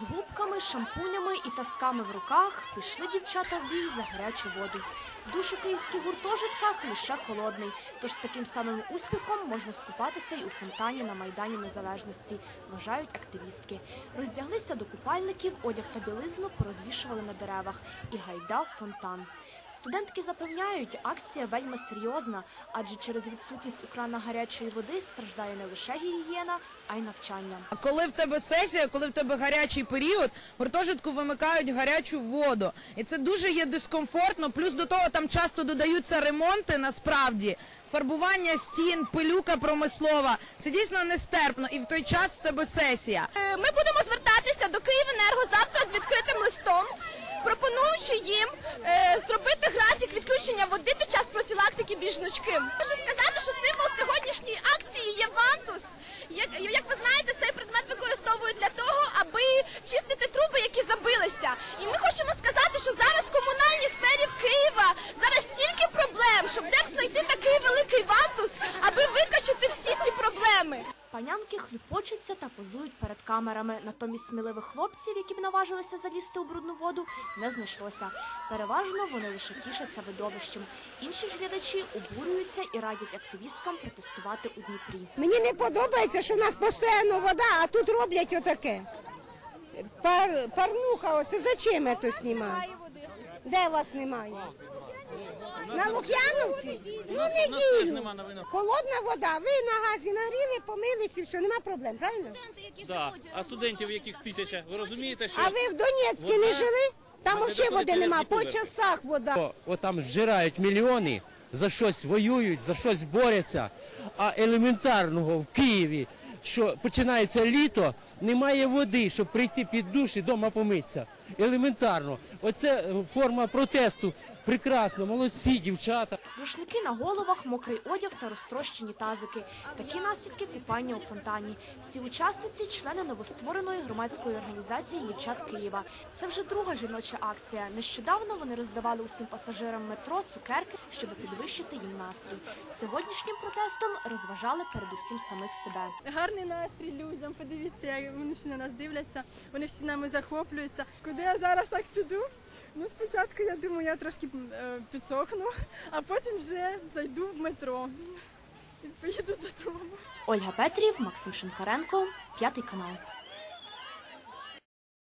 З губками, шампунями і тасками в руках пішли дівчата в бій за гарячу воду. Душ у київських гуртожитках лише холодний, тож з таким самим успіхом можна скупатися й у фонтані на Майдані Незалежності, вважають активістки. Роздяглися до купальників, одяг та білизну порозвішували на деревах і гайда фонтан. Студентки запевняють, акція вельми серйозна, адже через відсутність у кранах гарячої води страждає не лише гігієна, а й навчання. А коли в тебе сесія, коли в тебе гарячий період, в гуртожитку вимикають гарячу воду. І це дуже є дискомфортно. Плюс до того там часто додаються ремонти насправді. Фарбування стін, пилюка промислова. Це дійсно нестерпно. І в той час в тебе сесія. Е, Ми будемо звертатися до Київенерго завтра з відкритим пропонуючи їм е, зробити графік відключення води під час профілактики біжнучки. Можу сказати, що символ сьогоднішньої акції є вантус. Як, як ви знаєте, цей предмет використовують для того, аби чистити труби, які забилися. І ми хочемо сказати, що зараз в комунальній сфері в Києва зараз стільки проблем, щоб де б знайти такий великий вантус, аби викачати всі ці проблеми. Панянки хлюпочуться та позують перед камерами. Натомість сміливих хлопців, які б наважилися залізти у брудну воду, не знайшлося. Переважно вони лише тішаться видовищем. Інші ж глядачі обурюються і радять активісткам протестувати у Дніпрі. Мені не подобається, що в нас постійно вода, а тут роблять отаке. Пар, парнуха, оце зачем це знімати? Де вас немає? На Лук'яновці? Ну неділю. Холодна вода, ви на газі нагріли, помились і все, нема проблем, правильно? Да. А студентів яких тисяча? Ви розумієте, що А ви в Донецьку не жили? Там взагалі води нема, по часах вода. О, от там зжирають мільйони, за щось воюють, за щось борються. А елементарного в Києві, що починається літо, немає води, щоб прийти під душ і вдома помитися. Елементарно. Оце форма протесту. Прекрасно, молодці, дівчата. Рушники на головах, мокрий одяг та розтрощені тазики. Такі наслідки купання у фонтані. Всі учасниці члени новоствореної громадської організації Дівчат Києва. Це вже друга жіноча акція. Нещодавно вони роздавали усім пасажирам метро цукерки, щоб підвищити їм настрій. Сьогоднішнім протестом розважали передусім самих себе. Гарний настрій людям. Подивіться, як вони всі на нас дивляться. Вони всі нами захоплюються. Куди я зараз так піду? Ну, спочатку я думаю, я трошки е, підсохну, а потім вже зайду в метро і поїду додому. Ольга Петрів, Максим Шинкаренко, п'ятий канал.